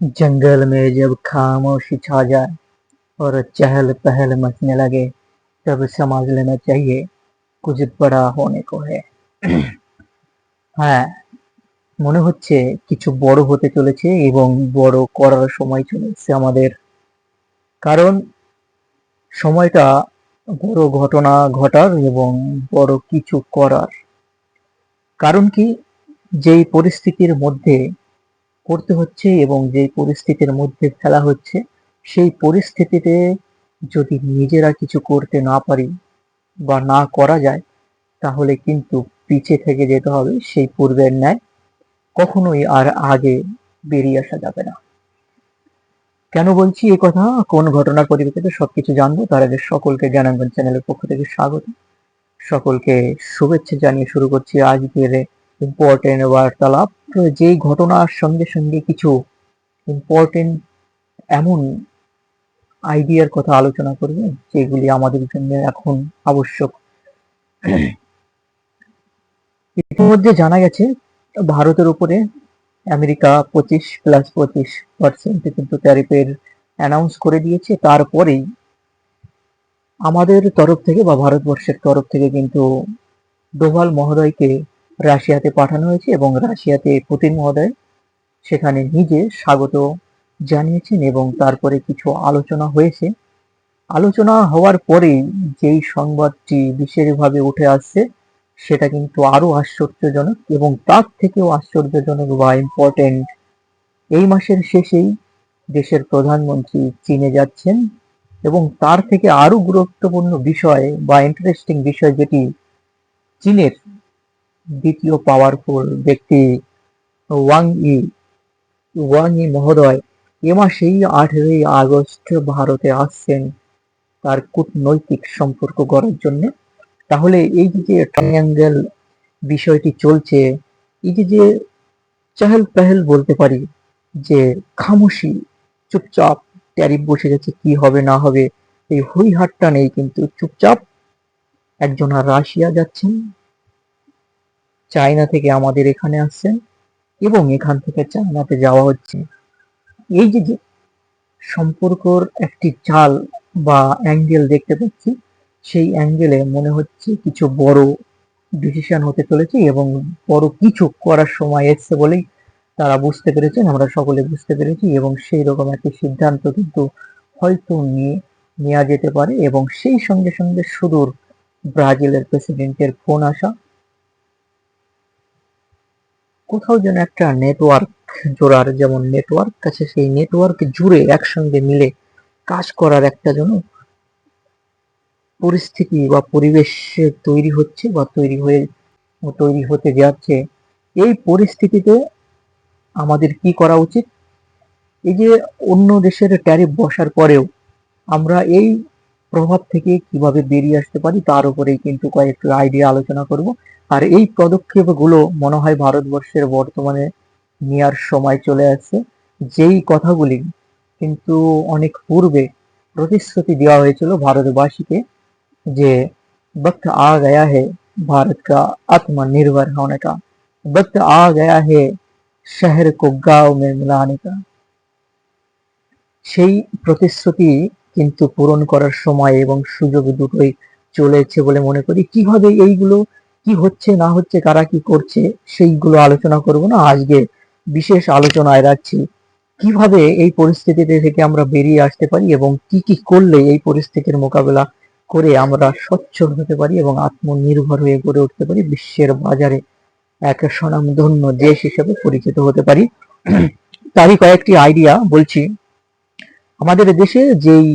जंगल में जब खामोशी छा जाए और चहल पहल मचने लगे तब समझ लेना चाहिए कुछ बड़ा होने को है হ্যাঁ মনে হচ্ছে কিছু বড় হতে চলেছে এবং বড় করার সময় চলে এসেছে আমাদের কারণ সময়টা বড় ঘটনা ঘটার এবং বড় কিছু করার কারণ কি যেই পরিস্থিতির মধ্যে পড়তে হচ্ছে এবং যেই পরিস্থিতির মধ্যে ফেলা হচ্ছে, সেই পরিস্থিতিতে যদি নিজেরা কিছু করতে না পারি বা না করা যায়, তাহলে কিন্তু পিছে থেকে যেতে হবে, সেই পূর্বের ন্যায় কখনোই আর আগে বেরিয়ে আসা যাবে না। কেন বলছি এই কথা? কোন ঘটনার পরিপ্রেক্ষিতে সবকিছু জানব? তার আগে সকলকে জ্ঞানাঙ্গন চ্যানেলের পক্ষ থেকে স্বাগত। সকলকে শুভেচ্ছা জানিয়ে শুরু করছি আজকের ইম্পর্টেন্ট বার্তালাপ যেই ঘটনার সঙ্গে সঙ্গে কিছু ইম্পর্টেন্ট এমন আইডিয়ার কথা আলোচনা করবে, যেগুলি আমাদের জন্য এখন আবশ্যক। ইতিমধ্যে জানা গেছে, ভারতের উপরে আমেরিকা পঁচিশ প্লাস পঁচিশ পার্সেন্ট কিন্তু ট্যারিফের অ্যানাউন্স করে দিয়েছে। তারপরেই আমাদের তরফ থেকে বা ভারতবর্ষের তরফ থেকে কিন্তু ডোভাল মহোদয়কে রাশিয়াতে পাঠানো হয়েছে এবং রাশিয়াতে পুতিন মহোদয় সেখানে নিজে স্বাগত জানিয়েছেন এবং তারপরে কিছু আলোচনা হয়েছে। আলোচনা হওয়ার পরেই যেই সংবাদটি বিশেষভাবে উঠে আসছে, সেটা কিন্তু আরও আশ্চর্যজনক এবং তার থেকেও আশ্চর্যজনক বা ইম্পর্টেন্ট এই মাসের শেষেই দেশের প্রধানমন্ত্রী চীনে যাচ্ছেন এবং তার থেকে আরও গুরুত্বপূর্ণ বিষয় বা ইন্টারেস্টিং বিষয় যেটি চীনের দ্বিতীয় পাওয়ারফুল ব্যক্তি ওয়াং ই ওয়াং ই মহোদয় এ মাসেই আঠেরোই আগস্ট ভারতে আসছেন তার কূটনৈতিক সম্পর্ক গড়ার জন্য। তাহলে এই যে ট্রায়াঙ্গেল বিষয়টি চলছে, এই যে যে চাহেল পেহেল বলতে পারি যে খামোশি, চুপচাপ ট্যারিফ বসে গেছে, কি হবে না হবে, এই হই হাটটা নেই, কিন্তু চুপচাপ একজন আর রাশিয়া যাচ্ছেন। চায়না থেকে আমাদের এখানে আসছেন এবং এখান থেকে চায়নাতে যাওয়া হচ্ছে। এই যে সম্পর্কর একটি চাল বা অ্যাঙ্গেল দেখতে পাচ্ছি, সেই অ্যাঙ্গেলে মনে হচ্ছে কিছু বড় ডিসিশন হতে চলেছে এবং বড় কিছু করার সময় এসছে বলেই তারা বুঝতে পেরেছেন, আমরা সকলে বুঝতে পেরেছি এবং সেই রকম একটি সিদ্ধান্ত কিন্তু হয়তো নিয়ে, নেওয়া যেতে পারে এবং সেই সঙ্গে সঙ্গে সুদূর ব্রাজিলের প্রেসিডেন্টের ফোন আসা কোথাও যেন একটা নেটওয়ার্ক জোড়ার যেমন নেটওয়ার্ক আছে, সেই নেটওয়ার্ক জুড়ে একসঙ্গে মিলে কাজ করার একটা যেন পরিস্থিতি বা পরিবেশ তৈরি হচ্ছে বা তৈরি হয়ে, তৈরি হতে যাচ্ছে। এই পরিস্থিতিতে আমাদের কি করা উচিত? এই যে অন্য দেশের ট্যারিফ বসার পরেও আমরা এই প্রভাব থেকে কিভাবে বেরিয়ে আসতে পারি তার উপরেই কিন্তু কয়েকটি আইডিয়া আলোচনা করব আর এই পদক্ষেপগুলো মনে হয় ভারতবর্ষের বর্তমানে নেওয়ার সময় চলে আসছে যেই কথাগুলি কিন্তু অনেক পূর্বে প্রতিশ্রুতি দেওয়া হয়েছিল ভারতবাসীকে যে वक्त आ गया है भारत का आत्मनिर्भर होने का वक्त आ गया है शहर को गांव में मिलाने का সেই প্রতিশ্রুতি কিন্তু পূরণ করার সময় এবং সুযোগ দুটোই চলেছে বলে মনে করি। কীভাবে এইগুলো, কি হচ্ছে, না হচ্ছে, কারা কি করছে, সেইগুলো আলোচনা করব না। আজকে বিশেষ আলোচনায় রাখছি, কীভাবে এই পরিস্থিতিতে থেকে আমরা বেরিয়ে আসতে পারি এবং কি কি করলে এই পরিস্থিতির মোকাবেলা করে আমরা সচ্ছল হতে পারি এবং আত্মনির্ভর হয়ে গড়ে উঠতে পারি, বিশ্বের বাজারে এক স্বনামধন্য দেশ হিসেবে পরিচিত হতে পারি। তারই কয়েকটি আইডিয়া বলছি। আমাদের দেশে যেই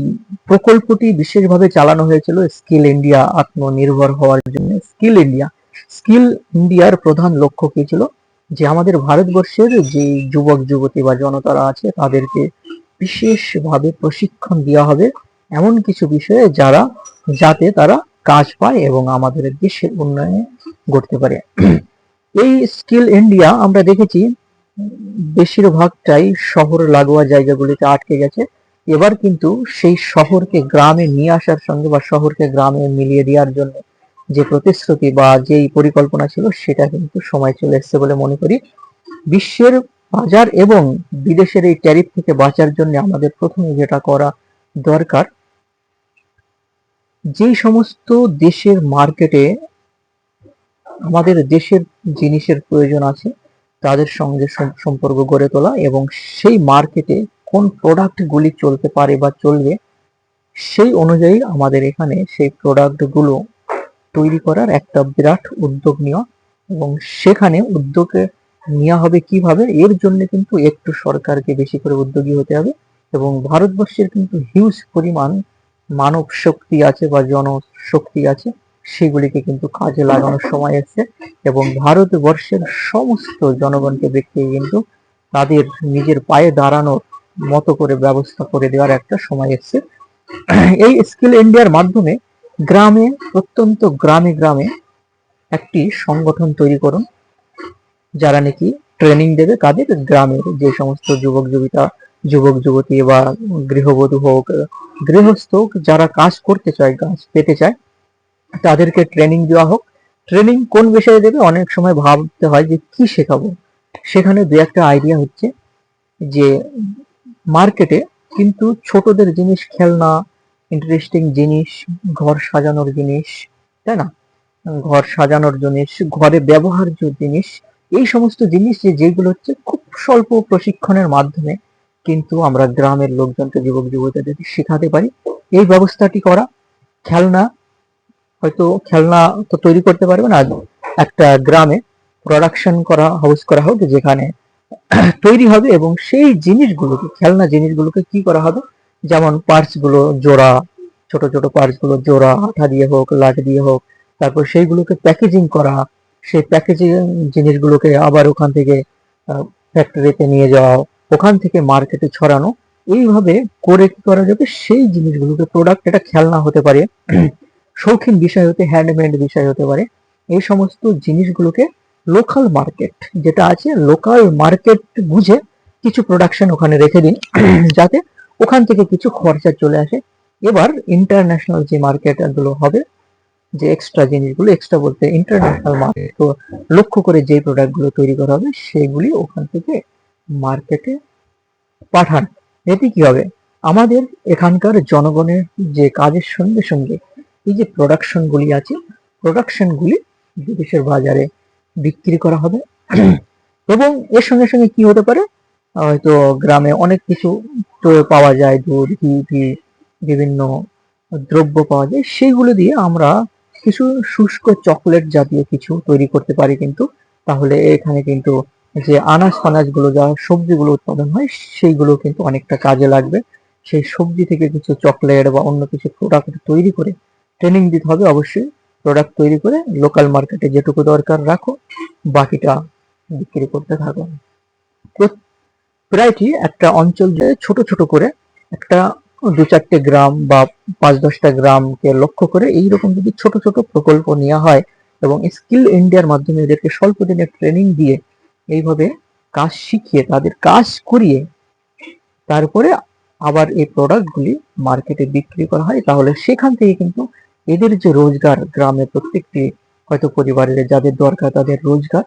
প্রকল্পটি বিশেষভাবে চালানো হয়েছিল, স্কিল ইন্ডিয়া আত্মনির্ভর হওয়ার জন্য, স্কিল ইন্ডিয়া, স্কিল ইন্ডিয়ার প্রধান লক্ষ্য কি ছিল? যে আমাদের ভারতবর্ষের যে যুবক, যুবতী বা জনতারা আছে, তাদেরকে বিশেষভাবে প্রশিক্ষণ দেওয়া হবে এমন কিছু বিষয়ে যারা, যাতে তারা কাজ পায় এবং আমাদের দেশের উন্নয়নে ঘটতে পারে। এই স্কিল ইন্ডিয়া আমরা দেখেছি, বেশিরভাগটাই শহর লাগোয়া জায়গাগুলিতে আটকে গেছে। এবার কিন্তু সেই শহরকে গ্রামে নিয়ে আসার সঙ্গে বা শহরকে গ্রামে মিলিয়ে দেওয়ার জন্য যে প্রতিশ্রুতি বা যেই পরিকল্পনা ছিল, সেটা কিন্তু সময় চলে এসছে বলে মনে করি। বিশ্বের বাজার এবং বিদেশের এই ট্যারিফ থেকে বাঁচার জন্য আমাদের প্রথমে যেটা করা দরকার, যেই সমস্ত দেশের মার্কেটে আমাদের দেশের জিনিসের প্রয়োজন আছে, তাদের সঙ্গে সম্পর্ক গড়ে তোলা এবং সেই মার্কেটে কোন প্রোডাক্টগুলি চলতে পারে বা চলবে, সেই অনুযায়ী আমাদের এখানে সেই প্রোডাক্টগুলো তৈরি করার একটা বিরাট উদ্যোগ নেওয়া এবং সেখানে উদ্যোগে নেওয়া হবে কীভাবে, এর জন্য কিন্তু একটু সরকারকে বেশি করে উদ্যোগী হতে হবে এবং ভারতবর্ষের কিন্তু হিউজ পরিমাণ মানব শক্তি আছে বা জনশক্তি আছে, সেগুলিকে কিন্তু কাজে লাগানোর সময় এসেছে এবং ভারতবর্ষের সমস্ত জনগণকে ব্যক্তি কিন্তু তাদের নিজের পায়ে দাঁড়ানোর মতো করে ব্যবস্থা করে দেওয়ার একটা সময় এসেছে। এই স্কিল ইন্ডিয়ার মাধ্যমে গ্রামে প্রত্যন্ত গ্রামে গ্রামে একটি সংগঠন তৈরি করুন, যারা নাকি ট্রেনিং দেবে কাদের গ্রামের যে সমস্ত যুবক, যুবিতা, যুবক, যুবতী বা গৃহবধূ হোক, গৃহস্থ হোক, যারা কাজ করতে চায়, কাজ পেতে চায়, তাদেরকে ট্রেনিং দেওয়া হোক। ট্রেনিং কোন বিষয়ে দেবে? অনেক সময় ভাবতে হয় যে কি শেখাবো? সেখানে দু একটা আইডিয়া হচ্ছে যে মার্কেটে কিন্তু ছোটদের জিনিস খেলনা ইন্টারেস্টিং জিনিস, ঘর সাজানোর জিনিস, তাই না? ঘর সাজানোর জিনিস, ঘরে ব্যবহার্য জিনিস, এই সমস্ত জিনিস যেগুলো হচ্ছে খুব স্বল্প প্রশিক্ষণের মাধ্যমে কিন্তু আমরা গ্রামের লোকজনকে, যুবক যুবতীদের শেখাতে পারি। এই ব্যবস্থাটি করা, খেলনা, হয়তো খেলনা তো তৈরি করতে পারবে না একটা গ্রামে প্রোডাকশন করা হাউস করা হোক, যেখানে তৈরি হবে এবং সেই জিনিসগুলোকে, খেলনা জিনিসগুলোকে কি করা হবে? যেমন পার্টসগুলো জোড়া, ছোট ছোট পার্টসগুলো জোড়া, আঠা দিয়ে হোক লাঠ দিয়ে হোক, তারপর সেইগুলোকে প্যাকেজিং করা, সেই প্যাকেজিং জিনিসগুলোকে আবার ওখান থেকে ফ্যাক্টরিতে নিয়ে যাওয়া, ওখান থেকে মার্কেটে ছড়ানো, এইভাবে করে কি করা যাবে? সেই জিনিসগুলোকে প্রোডাক্ট এটা খেলনা হতে পারে। শৌখিন বিষয় হতে হ্যান্ডমেড বিষয় হতে পারে। এই সমস্ত জিনিসগুলোকে লোকাল মার্কেট যেটা আছে লোকাল মার্কেট বুঝে কিছু প্রোডাকশন ওখানে রেখে দিন, যাতে ওখান থেকে কিছু খরচা চলে আসে। এবার ইন্টারন্যাশনাল যে মার্কেটগুলো হবে, যে এক্সট্রা জিনিসগুলো এক্সট্রা বলতে ইন্টারন্যাশনাল মার্কেট লক্ষ্য করে যে প্রোডাক্টগুলো তৈরি করা হবে, সেগুলি ওখান থেকে মার্কেটে পাঠান। এতে কি হবে? আমাদের এখানকার জনগণের যে কাজের সঙ্গে সঙ্গে এই যে প্রোডাকশনগুলি আছে প্রোডাকশনগুলি বিদেশের বাজারে বিক্রি করা হবে। এবং এর সঙ্গে সঙ্গে কি হতে পারে? হয়তো গ্রামে অনেক কিছু পাওয়া যায়, দুধ, ঘি বিভিন্ন দ্রব্য পাওয়া যায়। সেইগুলো দিয়ে আমরা কিছু শুষ্ক চকলেট জাতীয় কিছু তৈরি করতে পারি কিন্তু। তাহলে এখানে কিন্তু যে আনাজ ফানাজগুলো যা সবজিগুলো উৎপাদন হয়, সেইগুলো কিন্তু অনেকটা কাজে লাগবে। সেই সবজি থেকে কিছু চকলেট বা অন্য কিছু প্রোডাক্ট তৈরি করে ট্রেনিং দিতে হবে অবশ্যই। প্রোডাক্ট তৈরি করে লোকাল মার্কেটে যেটুকু দরকার রাখো, বাকিটা বিক্রি করতে থাকো। প্রায়টি একটা অঞ্চল ছোট ছোট করে একটা দু চারটে গ্রাম বা পাঁচ দশটা গ্রামকে লক্ষ্য করে এইরকম যদি ছোট ছোট প্রকল্প নেওয়া হয় এবং স্কিল ইন্ডিয়ার মাধ্যমে এদেরকে স্বল্প দিনের ট্রেনিং দিয়ে এইভাবে কাজ শিখিয়ে তাদের কাজ করিয়ে তারপরে আবার এই প্রোডাক্টগুলি মার্কেটে বিক্রি করা হয়, তাহলে সেখান থেকে কিন্তু এদের যে রোজগার গ্রামে প্রত্যেকটি হয়তো পরিবারের যাদের দরকার তাদের রোজগার,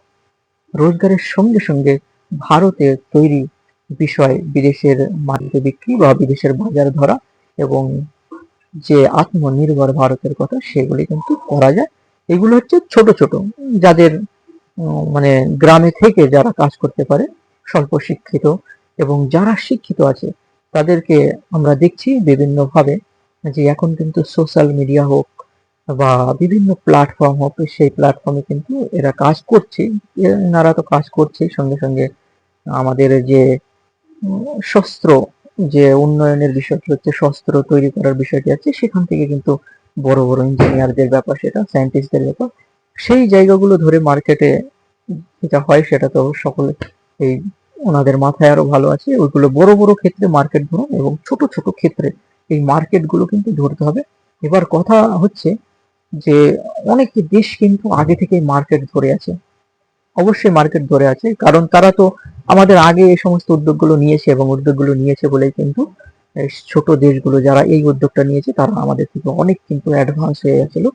রোজগারের সঙ্গে সঙ্গে ভারতে তৈরি বিষয় বিদেশের মাটিতে বিক্রি বা বিদেশের বাজার ধরা এবং যে আত্মনির্ভর ভারতের কথা সেগুলি কিন্তু করা যায়। এগুলো হচ্ছে ছোট ছোট। যাদের মানে গ্রামে থেকে যারা কাজ করতে পারে, স্বল্প শিক্ষিত এবং যারা শিক্ষিত আছে, তাদেরকে আমরা দেখছি বিভিন্ন ভাবে যে এখন কিন্তু সোশ্যাল মিডিয়া হোক বা বিভিন্ন প্ল্যাটফর্ম হোক, সেই প্ল্যাটফর্মে কিন্তু এরা কাজ করছে। এনারা তো কাজ করছে। সঙ্গে সঙ্গে আমাদের যে শস্ত্র, যে উন্নয়নের বিষয়টি হচ্ছে শস্ত্র তৈরি করার বিষয়টি আছে, সেখান থেকে কিন্তু বড় বড় ইঞ্জিনিয়ারদের ব্যাপার, সেটা সায়েন্টিস্টদের ব্যাপার, সেই জায়গাগুলো ধরে মার্কেটে যেটা হয়, সেটা তো সকলে এই ওনাদের মাথায় আরও ভালো আছে। ওইগুলো বড় বড় ক্ষেত্রে মার্কেট ধরুন এবং ছোট ছোট ক্ষেত্রে এই মার্কেটগুলো কিন্তু ধরতে হবে। এবার কথা হচ্ছে যে, অনেক দেশ কিন্তু আগে থেকে মার্কেট ধরে আছে। অবশ্যই মার্কেট ধরে আছে, কারণ তারা তো আমাদের আগে এই সমস্ত উদ্যোগগুলো নিয়েছে এবং উদ্যোগগুলো নিয়েছে বলেই কিন্তু ছোট দেশগুলো যারা এই উদ্যোগটা নিয়েছে, তারা আমাদের থেকে অনেক কিন্তু অ্যাডভান্স হয়ে গেছিল।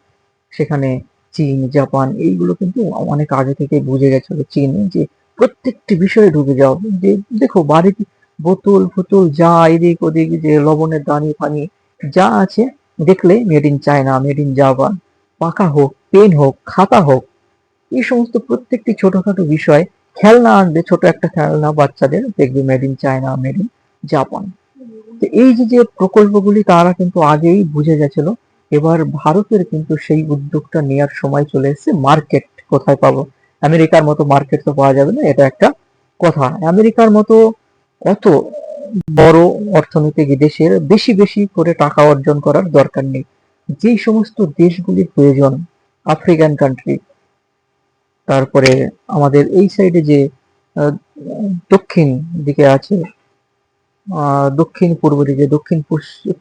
সেখানে চীন, জাপান, এইগুলো কিন্তু অনেক আগে থেকে বুঝে গেছিল চীন যে প্রত্যেকটি বিষয়ে ঢুকে যাও যে, দেখো বাড়িতে বোতল ফুতুল যা এদিক ওদিক যে লবণের দানি ফানি যা আছে, দেখলে made in China made in Japan পাকা হোক পেন হোক, খাতা হোক। এই সমস্ত প্রত্যেকটি ছোটখাটো বিষয় খেলনা আনবে ছোট একটা খেলনা বাচ্চাদের দেখবে made in China made in Japan তো এই যে যে প্রকল্পগুলি তারা কিন্তু আগেই বুঝে গেছিল, এবার ভারতের কিন্তু সেই উদ্যোগটা নেওয়ার সময় চলে এসেছে মার্কেট কোথায় পাবো? আমেরিকার মতো মার্কেট তো পাওয়া যাবে না, এটা একটা কথা। আমেরিকার মতো অত বড় অর্থনৈতিক দেশের বেশি বেশি করে টাকা অর্জন করার দরকার নেই। যেই সমস্ত দেশগুলির প্রয়োজন আফ্রিকান কান্ট্রি তারপরে আমাদের এই সাইডে যে দক্ষিণ দিকে আছে দক্ষিণ পূর্ব দিকে, দক্ষিণ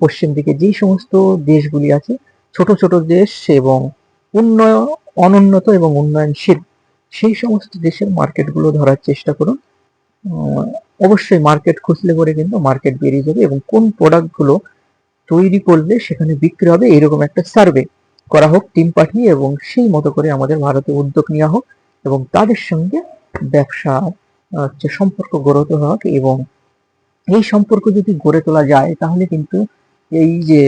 পশ্চিম দিকে যেই সমস্ত দেশগুলি আছে, ছোট ছোট দেশ এবং উন্নয়ন অনুন্নত এবং উন্নয়নশীল, সেই সমস্ত দেশের মার্কেটগুলো ধরার চেষ্টা করুন। অবশ্যই মার্কেট খুঁজলে পরে কিন্তু মার্কেট বেরিয়ে যাবে এবং কোন প্রোডাক্টগুলো তৈরি করলে সেখানে বিক্রি হবে, এরকম একটা সার্ভে করা হোক টিম পাঠিয়ে এবং সেই মতো করে আমাদের ভারতে উদ্যোগ নেওয়া হোক এবং তাদের সঙ্গে ব্যবসা হচ্ছে সম্পর্ক গড়তে হোক এবং এই সম্পর্ক যদি গড়ে তোলা যায়, তাহলে কিন্তু এই যে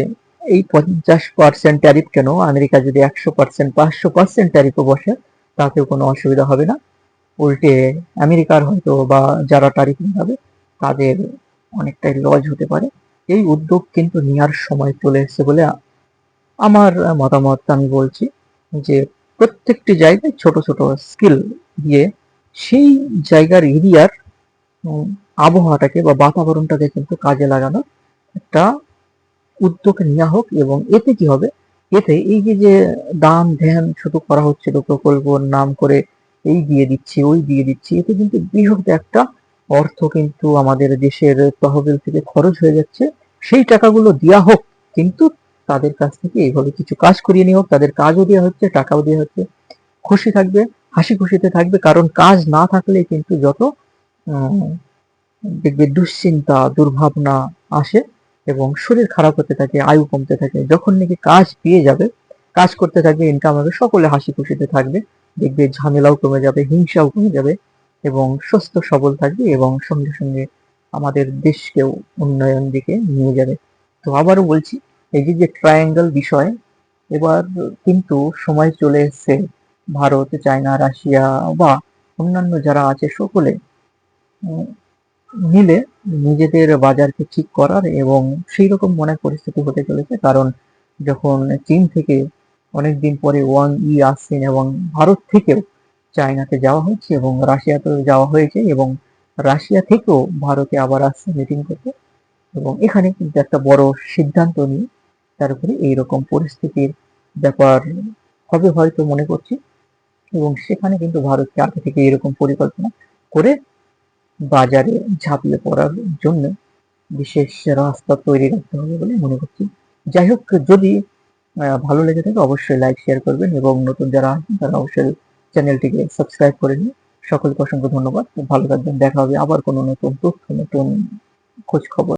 এই পঞ্চাশ পার্সেন্ট ট্যারিফ কেন? আমেরিকা যদি একশো পার্সেন্ট পাঁচশো পার্সেন্ট ট্যারিফও বসে, তাতেও কোনো অসুবিধা হবে না। উল্টে আমেরিকার হয়তো বা যারা ট্যারিফ লাগাবে তাদের অনেকটাই লজ হতে পারে। এই উদ্যোগ কিন্তু নেওয়ার সময় চলে এসেছে বলে আমার মতামত আমি বলছি যে প্রত্যেকটি জায়গায় ছোট ছোট স্কিল দিয়ে সেই জায়গার এরিয়ার আবহাওয়াটাকে বা বাতাবরণটাকে কিন্তু কাজে লাগানো একটা উদ্যোগ নেওয়া হোক এবং এতে কি হবে? এতে এই যে যে দান ধ্যান শুধু করা হচ্ছিল প্রকল্পর নাম করে এই দিয়ে দিচ্ছি, ওই দিয়ে দিচ্ছি। এতে কিন্তু বৃহৎ একটা অর্থ কিন্তু আমাদের দেশের তহবিল থেকে খরচ হয়ে যাচ্ছে। সেই টাকাগুলো দেওয়া হোক, কিন্তু তাদের কাছ থেকে এইভাবে কিছু কাজ করিয়ে নিয়ে হোক, তাদের কাজও দেওয়া হচ্ছে, টাকাও দেওয়া হচ্ছে। খুশি থাকবে, হাসি খুশিতে থাকবে, কারণ কাজ না থাকলে কিন্তু যত দেখবে দুশ্চিন্তা, দুর্ভাবনা আসে এবং শরীর খারাপ হতে থাকে, আয়ু কমতে থাকে। যখন নাকি কাজ পেয়ে যাবে, কাজ করতে থাকবে ইনকাম হবে, সকলে হাসি খুশিতে থাকবে। দেখবে ঝামেলাও কমে যাবে, হিংসাও কমে যাবে এবং সুস্থ, সবল থাকবে এবং সঙ্গে সঙ্গে আমাদের দেশকেও উন্নয়ন দিকে নিয়ে যাবে। তো আবারও বলছি, এই যে যে ট্রায়াঙ্গেল বিষয়, এবার কিন্তু সময় চলে এসেছে। ভারত, চায়না, রাশিয়া বা অন্যান্য যারা আছে সকলে মিলে নিজেদের বাজারকে ঠিক করার এবং সেই রকম মনে পরিস্থিতি হতে চলেছে। কারণ যখন চীন থেকে অনেকদিন পরে ওয়াং ই আসছেন এবং ভারত থেকেও চায়নাতে যাওয়া হচ্ছে এবং রাশিয়াতেও যাওয়া হয়েছে এবং রাশিয়া থেকেও ভারতে আবার আসছে মিটিং করতে এবং এখানে কিন্তু একটা বড় সিদ্ধান্ত নিয়ে তারপরে এইরকম পরিস্থিতির ব্যাপার হবে হয়তো মনে করছি এবং সেখানে কিন্তু ভারতকে আগে থেকে এরকম পরিকল্পনা করে বাজারে ঝাঁপিয়ে পড়ার জন্য বিশেষ রাস্তা তৈরি রাখতে হবে বলে মনে করছি। যাই হোক, যদি ভালো লেগে থাকে, অবশ্যই লাইক শেয়ার করবেন এবং নতুন যারা আছেন, তারা অবশ্যই চ্যানেলটিকে সাবস্ক্রাইব করে নিন। সকলকে অসংখ্য ধন্যবাদ। ভালো থাকবেন। দেখা হবে আবার কোনো নতুন তথ্য, নতুন খোঁজ খবর